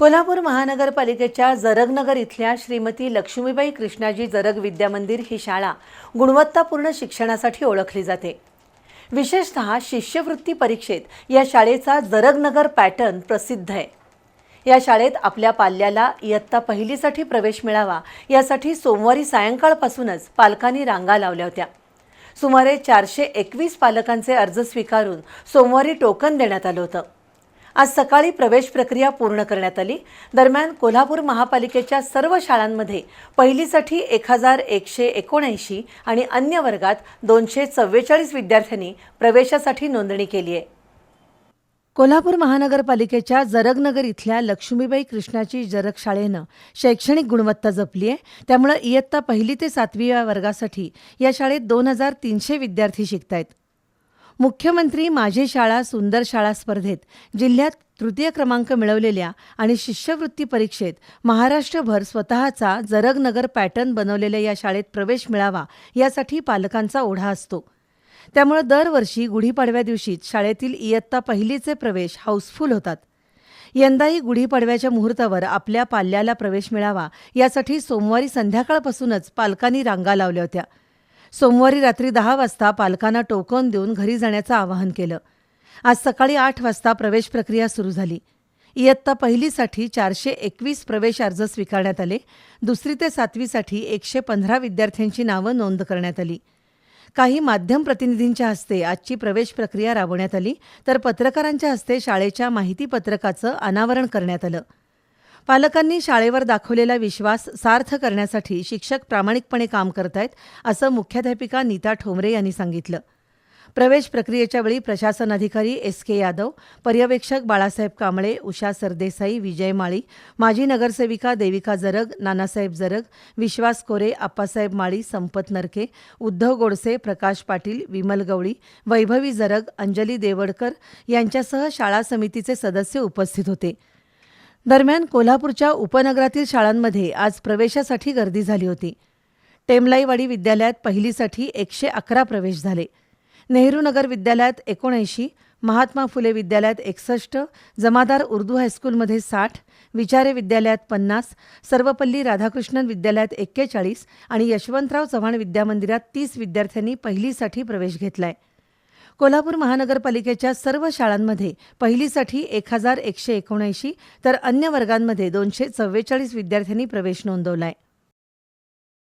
कोल्हापूर महानगरपालिकेच्या जरगनगर इथल्या श्रीमती लक्ष्मीबाई कृष्णाजी जरग विद्यामंदिर ही शाळा गुणवत्तापूर्ण शिक्षणासाठी ओळखली जाते. विशेषतः शिष्यवृत्ती परीक्षेत या शाळेचा जरगनगर पॅटर्न प्रसिद्ध आहे. या शाळेत आपल्या पाल्याला इयत्ता पहिलीसाठी प्रवेश मिळावा यासाठी सोमवारी सायंकाळपासूनच पालकांनी रांगा लावल्या होत्या. सुमारे चारशे एकवीस पालकांचे अर्ज स्वीकारून सोमवारी टोकन देण्यात आलं होतं. आज सकाळी प्रवेश प्रक्रिया पूर्ण करण्यात आली. दरम्यान कोल्हापूर महापालिकेच्या सर्व शाळांमध्ये पहिलीसाठी एक हजार एकशे एकोणऐंशी आणि अन्य वर्गात दोनशे चव्वेचाळीस विद्यार्थ्यांनी प्रवेशासाठी नोंदणी केली आहे. कोल्हापूर महानगरपालिकेच्या जरगनगर इथल्या लक्ष्मीबाई कृष्णाची जरग शाळेनं शैक्षणिक गुणवत्ता जपली आहे. त्यामुळे इयत्ता पहिली ते सातवी या वर्गासाठी या शाळेत दोन हजार तीनशे विद्यार्थी शिकत आहेत मुख्यमंत्री माझी शाळा सुंदर शाळा स्पर्धेत जिल्ह्यात तृतीय क्रमांक मिळवलेल्या आणि शिष्यवृत्ती परीक्षेत महाराष्ट्रभर स्वतःचा जरगनगर पॅटर्न बनवलेल्या या शाळेत प्रवेश मिळावा यासाठी पालकांचा ओढा असतो. त्यामुळे दरवर्षी गुढीपाडव्या दिवशीच शाळेतील इयत्ता पहिलीचे प्रवेश हाऊसफुल होतात. यंदाही गुढीपाडव्याच्या मुहूर्तावर आपल्या पाल्याला प्रवेश मिळावा यासाठी सोमवारी संध्याकाळपासूनच पालकांनी रांगा लावल्या होत्या. सोमवारी रात्री दहा वाजता पालकांना टोकन देऊन घरी जाण्याचं आवाहन केलं. आज सकाळी आठ वाजता प्रवेश प्रक्रिया सुरू झाली. इयत्ता पहिलीसाठी चारशे एकवीस प्रवेश अर्ज स्वीकारण्यात आले. दुसरी ते सातवीसाठी एकशे पंधरा विद्यार्थ्यांची नावं नोंद करण्यात आली. काही माध्यम प्रतिनिधींच्या हस्ते आजची प्रवेश प्रक्रिया राबवण्यात आली. तर पत्रकारांच्या हस्ते शाळेच्या माहिती पत्रकाचं अनावरण करण्यात आलं. पालकांनी शाळेवर दाखवलेला विश्वास सार्थ करण्यासाठी शिक्षक प्रामाणिकपणे काम करतायत असं मुख्याध्यापिका नीता ठोंबरे यांनी सांगितलं. प्रवेश प्रक्रियेच्या वेळी प्रशासन अधिकारी एस के यादव पर्यवेक्षक बाळासाहेब कांबळे उषा सरदेसाई विजय माळी माजी नगरसेविका देविका जरग नानासाहेब जरग विश्वास कोरे आप्पासाहेब माळी संपत नरके उद्धव गोडसे प्रकाश पाटील विमल गवळी वैभवी जरग अंजली देवडकर यांच्यासह शाळा समितीचे सदस्य उपस्थित होते. दरम्यान कोल्हापूरच्या उपनगरातील शाळांमध्ये आज प्रवेशासाठी गर्दी झाली होती. टेमलाईवाडी विद्यालयात पहिलीसाठी एकशे अकरा प्रवेश झाले. नेहरू नगर विद्यालयात एकोणऐंशी महात्मा फुले विद्यालयात एकसष्ट जमादार उर्दू हायस्कूलमध्ये साठ विचारे विद्यालयात पन्नास सर्वपल्ली राधाकृष्णन विद्यालयात एक्केचाळीस आणि यशवंतराव चव्हाण विद्यामंदिरात तीस विद्यार्थ्यांनी पहिलीसाठी प्रवेश घेतलाय. कोल्हापूर महानगरपालिकेच्या सर्व शाळांमध्ये पहिलीसाठी एक हजार एकशे एकोणऐंशी तर अन्य वर्गांमध्ये दोनशे चव्वेचाळीस विद्यार्थ्यांनी प्रवेश नोंदवलाय.